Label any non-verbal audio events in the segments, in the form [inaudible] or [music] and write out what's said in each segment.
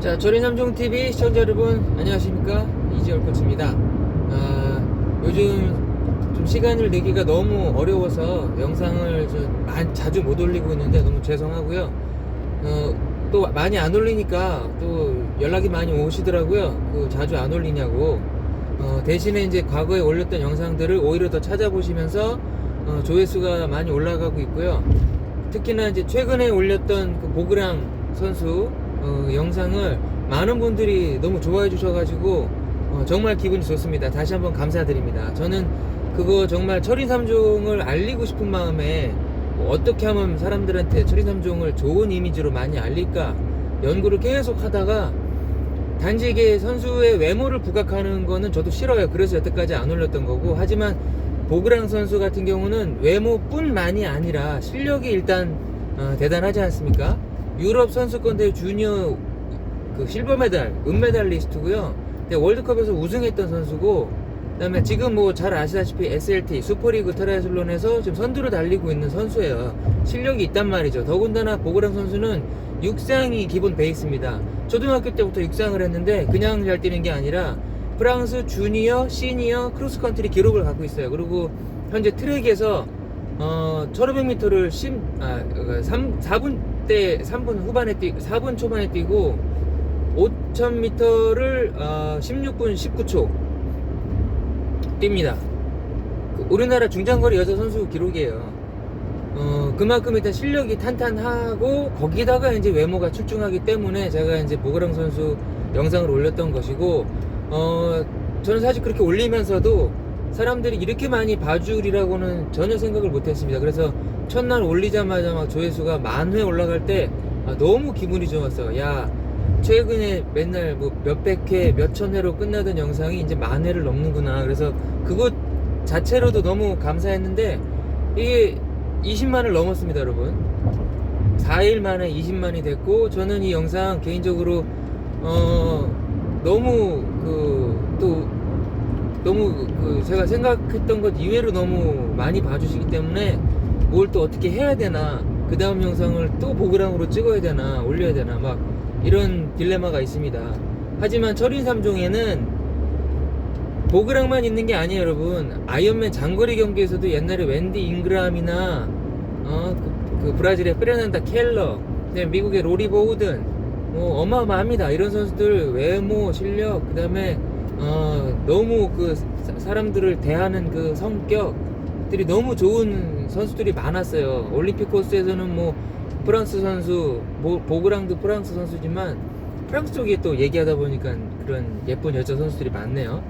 자, 조린 삼종 TV 시청자 여러분 안녕하십니까 이지열 코치입니다. 아, 요즘 좀 시간을 내기가 너무 어려워서 영상을 저 많이- 자주 못 올리고 있는데 너무 죄송하고요. 어, 또 많이 안 올리니까 또 연락이 많이 오시더라고요. 그 자주 안 올리냐고. 어, 대신에 이제 과거에 올렸던 영상들을 오히려 더 찾아보시면서 어, 조회수가 많이 올라가고 있고요. 특히나 이제 최근에 올렸던 그 보그랑 선수 어, 영상을 많은 분들이 너무 좋아해 주셔가지고 어, 정말 기분이 좋습니다. 다시 한번 감사드립니다. 저는 그거 정말 철인 3종을 알리고 싶은 마음에 뭐 어떻게 하면 사람들한테 철인 3종을 좋은 이미지로 많이 알릴까 연구를 계속 하다가 단지 이게 선수의 외모를 부각하는 거는 저도 싫어요. 그래서 여태까지 안 올렸던 거고 하지만 보그랑 선수 같은 경우는 외모뿐만이 아니라 실력이 일단 어, 대단하지 않습니까? 유럽 선수권 대회 주니어 그 실버 메달, 은메달리스트고요. 근데 월드컵에서 우승했던 선수고 그다음에 지금 뭐 잘 아시다시피 SLT 슈퍼리그 트라이슬론에서 지금 선두를 달리고 있는 선수예요. 실력이 있단 말이죠. 더군다나 보그랑 선수는 육상이 기본 베이스입니다. 초등학교 때부터 육상을 했는데 그냥 잘 뛰는 게 아니라 프랑스 주니어, 시니어 크로스컨트리 기록을 갖고 있어요. 그리고 현재 트랙에서 어, 1500m를 10, 아, 3, 4분 때 3분 후반에 뛰, 4분 초반에 뛰고 5000m를 어, 16분 19초 뜁니다. 그 우리나라 중장거리 여자 선수 기록이에요. 어, 그만큼 일단 실력이 탄탄하고 거기다가 이제 외모가 출중하기 때문에 제가 이제 보그랑 선수 영상을 올렸던 것이고 어, 저는 사실 그렇게 올리면서도 사람들이 이렇게 많이 봐주리라고는 전혀 생각을 못했습니다. 그래서 첫날 올리자마자 막 조회수가 만 회 올라갈 때 아, 너무 기분이 좋았어요. 야 최근에 맨날 뭐 몇백 회, 몇천 회로 끝나던 영상이 이제 만 회를 넘는구나. 그래서 그것 자체로도 너무 감사했는데 이게 20만을 넘었습니다, 여러분. 4일 만에 20만이 됐고 저는 이 영상 개인적으로 어 너무 그 또 너무 그 제가 생각했던 것 이외로 너무 많이 봐주시기 때문에 뭘 또 어떻게 해야 되나 그 다음 영상을 또 보그랑으로 찍어야 되나 올려야 되나 막 이런 딜레마가 있습니다. 하지만 철인 3종에는 보그랑만 있는 게 아니에요, 여러분. 아이언맨 장거리 경기에서도 옛날에 웬디 잉그람이나 어, 그, 그 브라질의 페르난다 켈러, 미국의 로리 보우든 뭐 어마어마합니다. 이런 선수들 외모, 실력, 그 다음에 어, 너무 그 사- 사람들을 대하는 그 성격 들이 너무 좋은 선수들이 많았어요. 올림픽 코스에서는 뭐 프랑스 선수, 보, 보그랑도 프랑스 선수지만 프랑스 쪽에 또 얘기하다 보니까 그런 예쁜 여자 선수들이 많네요.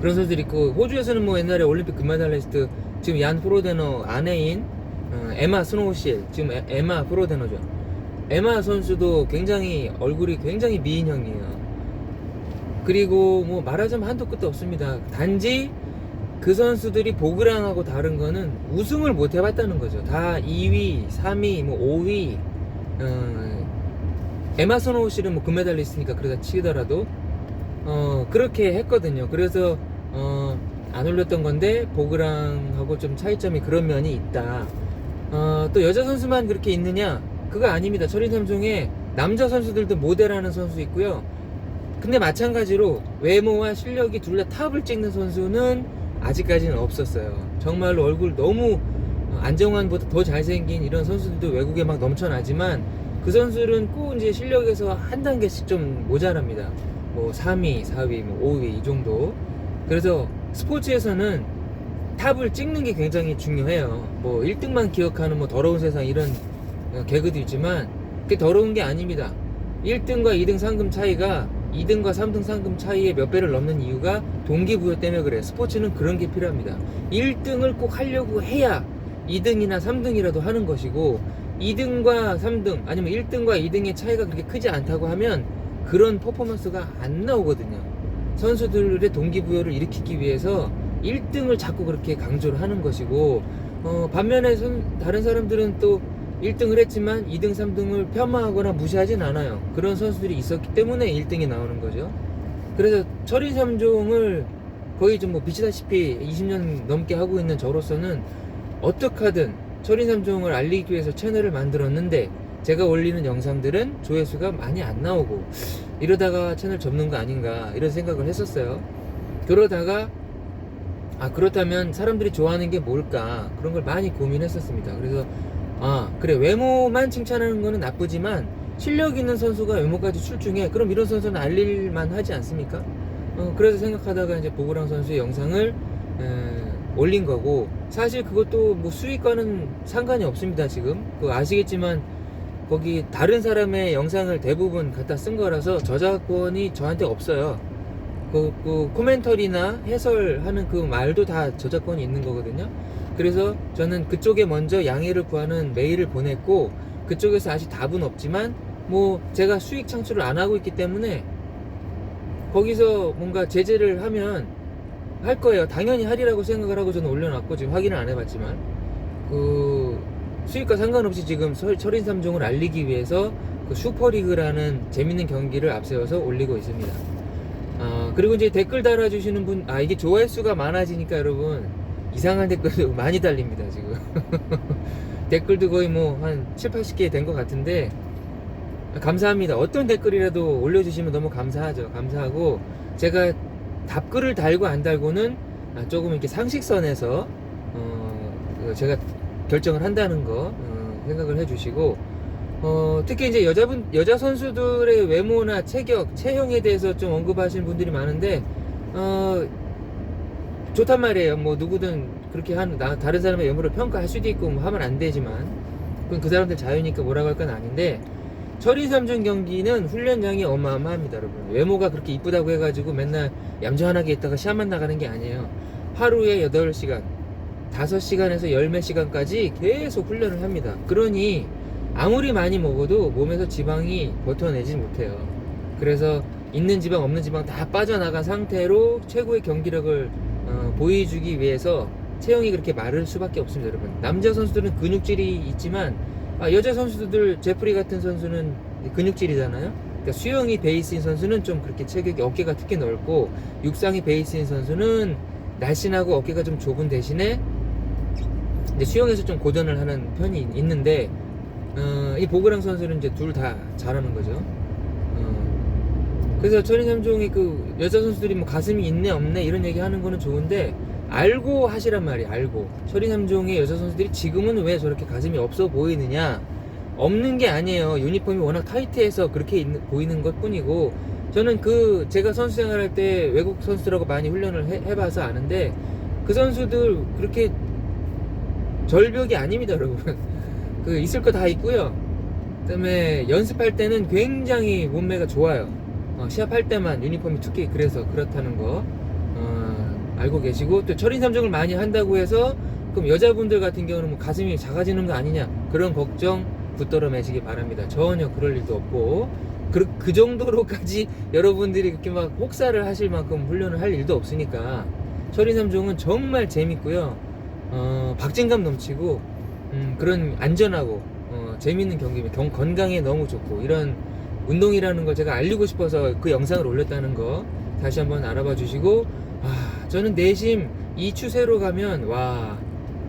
그런 선수들이 있고 호주에서는 뭐 옛날에 올림픽 금메달리스트 지금 얀 프로데너 아내인 어, 에마 스노우실 지금 에, 에마 프로데너죠. 에마 선수도 굉장히 얼굴이 굉장히 미인형이에요. 그리고 뭐 말하자면 한도 끝도 없습니다. 단지 그 선수들이 보그랑하고 다른 거는 우승을 못 해봤다는 거죠. 다 2위, 3위, 뭐 5위. 어, 에마 스노우실은 뭐 금메달리스트니까 그러다 치더라도 어 그렇게 했거든요. 그래서 어, 안 올렸던 건데 보그랑하고 좀 차이점이 그런 면이 있다. 어, 또 여자 선수만 그렇게 있느냐? 그거 아닙니다. 철인 3종에 남자 선수들도 모델하는 선수 있고요. 근데 마찬가지로 외모와 실력이 둘 다 탑을 찍는 선수는 아직까지는 없었어요. 정말로 얼굴 너무 어, 안정환보다 더 잘생긴 이런 선수들도 외국에 막 넘쳐나지만 그 선수들은 꼭 이제 실력에서 한 단계씩 좀 모자랍니다. 뭐 3위, 4위, 뭐 5위 이 정도. 그래서 스포츠에서는 탑을 찍는 게 굉장히 중요해요. 뭐 1등만 기억하는 뭐 더러운 세상 이런 어, 개그도 있지만 그게 더러운 게 아닙니다. 1등과 2등 상금 차이가 2등과 3등 상금 차이에 몇 배를 넘는 이유가 동기부여 때문에 그래요. 스포츠는 그런 게 필요합니다. 1등을 꼭 하려고 해야 2등이나 3등이라도 하는 것이고 2등과 3등 아니면 1등과 2등의 차이가 그렇게 크지 않다고 하면 그런 퍼포먼스가 안 나오거든요. 선수들의 동기부여를 일으키기 위해서 1등을 자꾸 그렇게 강조를 하는 것이고 어, 반면에 선- 다른 사람들은 또 1등을 했지만 2등, 3등을 폄하하거나 무시하진 않아요. 그런 선수들이 있었기 때문에 1등이 나오는 거죠. 그래서 철인 3종을 거의 좀 뭐 비치다시피 20년 넘게 하고 있는 저로서는 어떻게 하든 철인 3종을 알리기 위해서 채널을 만들었는데 제가 올리는 영상들은 조회수가 많이 안 나오고 이러다가 채널 접는 거 아닌가 이런 생각을 했었어요. 그러다가 아 그렇다면 사람들이 좋아하는 게 뭘까 그런 걸 많이 고민했었습니다. 그래서 아 그래. 외모만 칭찬하는 거는 나쁘지만 실력 있는 선수가 외모까지 출중해. 그럼 이런 선수는 알릴만 하지 않습니까? 어, 그래서 생각하다가 이제 보그랑 선수의 영상을 에, 올린 거고. 사실 그것도 뭐 수익과는 상관이 없습니다 지금. 그 아시겠지만 거기 다른 사람의 영상을 대부분 갖다 쓴 거라서 저작권이 저한테 없어요 그, 그 코멘터리나 해설하는 그 말도 다 저작권이 있는 거거든요 그래서 저는 그쪽에 먼저 양해를 구하는 메일을 보냈고 그쪽에서 아직 답은 없지만 뭐 제가 수익 창출을 안 하고 있기 때문에 거기서 뭔가 제재를 하면 할 거예요. 당연히 하리라고 생각을 하고 저는 올려놨고 지금 확인을 안 해봤지만 그 수익과 상관없이 지금 설- 철인 3종을 알리기 위해서 그 슈퍼리그라는 재밌는 경기를 앞세워서 올리고 있습니다. 아 그리고 이제 댓글 달아주시는 분, 아 이게 조회수가 많아지니까 여러분 이상한 댓글도 [laughs] 많이 달립니다 지금. [laughs] 댓글도 거의 뭐 한 7, 80개 된 것 같은데 감사합니다. 어떤 댓글이라도 올려주시면 너무 감사하죠. 감사하고 제가 답글을 달고 안 달고는 아, 조금 이렇게 상식선에서 어, 그 제가 결정을 한다는 거 어, 생각을 해주시고 어, 특히 이제 여자분 여자 선수들의 외모나 체격, 체형에 대해서 좀 언급하시는 분들이 많은데 어, 좋단 말이에요. 뭐 누구든 그렇게 하는 나 다른 사람의 외모를 평가할 수도 있고 뭐 하면 안 되지만 그건 그 사람들 자유니까 뭐라고 할 건 아닌데 철인 3종 경기는 훈련량이 어마어마합니다, 여러분. 외모가 그렇게 이쁘다고 해가지고 맨날 얌전하게 있다가 시합만 나가는 게 아니에요. 하루에 8시간, 5시간에서 열몇 시간까지 계속 훈련을 합니다. 그러니 아무리 많이 먹어도 몸에서 지방이 버텨내지 못해요. 그래서 있는 지방 없는 지방 다 빠져나간 상태로 최고의 경기력을 어, 보여주기 위해서 체형이 그렇게 마를 수밖에 없습니다, 여러분. 남자 선수들은 근육질이 있지만 아, 여자 선수들 제프리 같은 선수는 근육질이잖아요. 그러니까 수영이 베이스인 선수는 좀 그렇게 체격이 어깨가 특히 넓고 육상이 베이스인 선수는 날씬하고 어깨가 좀 좁은 대신에 이제 수영에서 좀 고전을 하는 편이 있는데 어, 이 보그랑 선수는 이제 둘 다 잘하는 거죠. 어, 그래서 천인 삼종이 그 여자 선수들이 뭐 가슴이 있네 없네 이런 얘기 하는 거는 좋은데 알고 하시란 말이에요. 알고 철인 삼종의 여자 선수들이 지금은 왜 저렇게 가슴이 없어 보이느냐? 없는 게 아니에요. 유니폼이 워낙 타이트해서 그렇게 있는- 보이는 것 뿐이고 저는 그 제가 선수 생활할 때 외국 선수들하고 많이 훈련을 해, 해봐서 아는데 그 선수들 그렇게 절벽이 아닙니다, [laughs] 여러분. 그 있을 거 다 있고요. 그다음에 연습할 때는 굉장히 몸매가 좋아요. 어, 시합할 때만 유니폼이 특히 그래서 그렇다는 거 어, 알고 계시고 또 철인 삼종을 많이 한다고 해서 그럼 여자분들 같은 경우는 뭐 가슴이 작아지는 거 아니냐 그런 걱정 붙들어 매시기 바랍니다. 전혀 그럴 일도 없고 그, 그 정도로까지 [laughs] 여러분들이 그렇게 막 혹사를 하실 만큼 훈련을 할 일도 없으니까 철인 삼종은 정말 재밌고요. 어, 박진감 넘치고 음, 그런 안전하고 어, 재밌는 경기입니다. 경- 건강에 너무 좋고 이런 운동이라는 걸 제가 알리고 싶어서 그 영상을 올렸다는 거 다시 한번 알아봐 주시고 아, 저는 내심 이 추세로 가면 와.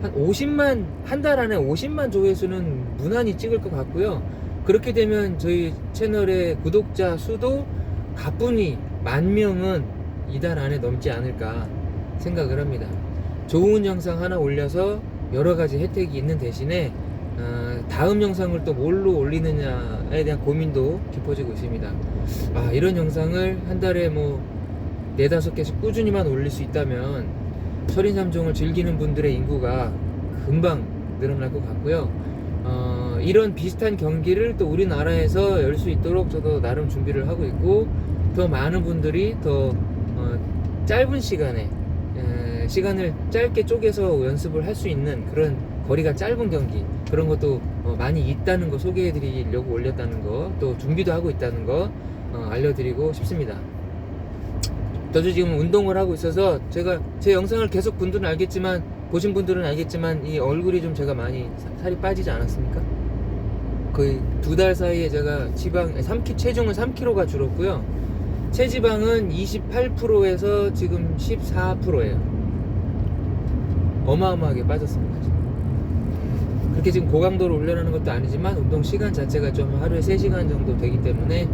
한 50만 한 달 안에 50만 조회수는 무난히 찍을 것 같고요. 그렇게 되면 저희 채널의 구독자 수도 가뿐히 만 명은 이달 안에 넘지 않을까 생각을 합니다. 좋은 영상 하나 올려서 여러 가지 혜택이 있는 대신에 어, 다음 영상을 또 뭘로 올리느냐에 대한 고민도 깊어지고 있습니다. 아, 이런 영상을 한 달에 뭐 네다섯 개씩 꾸준히만 올릴 수 있다면 철인 삼종을 즐기는 분들의 인구가 금방 늘어날 것 같고요. 어, 이런 비슷한 경기를 또 우리나라에서 열 수 있도록 저도 나름 준비를 하고 있고 더 많은 분들이 더 어, 짧은 시간에 에, 시간을 짧게 쪼개서 연습을 할 수 있는 그런 거리가 짧은 경기 그런 것도 어, 많이 있다는 거 소개해 드리려고 올렸다는 거 또 준비도 하고 있다는 거 어, 알려드리고 싶습니다. 저도 지금 운동을 하고 있어서 제가 제 영상을 계속 분들은 알겠지만 보신 분들은 알겠지만 이 얼굴이 좀 제가 많이 사- 살이 빠지지 않았습니까? 거의 두 달 사이에 제가 지방 3키 체중은 3kg가 줄었고요. 체지방은 28%에서 지금 14%예요. 어마어마하게 빠졌습니다. 그렇게 지금 고강도로 훈련하는 것도 아니지만 운동 시간 자체가 좀 하루에 3시간 정도 되기 때문에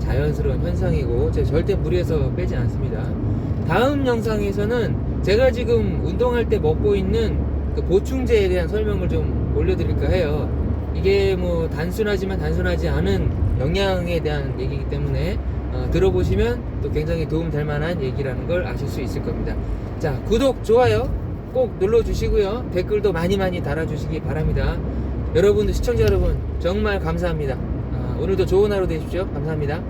자연스러운 현상이고 제가 절대 무리해서 빼지 않습니다. 다음 영상에서는 제가 지금 운동할 때 먹고 있는 그 보충제에 대한 설명을 좀 올려드릴까 해요. 이게 뭐 단순하지만 단순하지 않은 영양에 대한 얘기이기 때문에 어, 들어보시면 또 굉장히 도움 될 만한 얘기라는 걸 아실 수 있을 겁니다. 자, 구독, 좋아요 꼭 눌러주시고요. 댓글도 많이 많이 달아주시기 바랍니다. 여러분들, 시청자 여러분, 정말 감사합니다. 아, 오늘도 좋은 하루 되십시오. 감사합니다.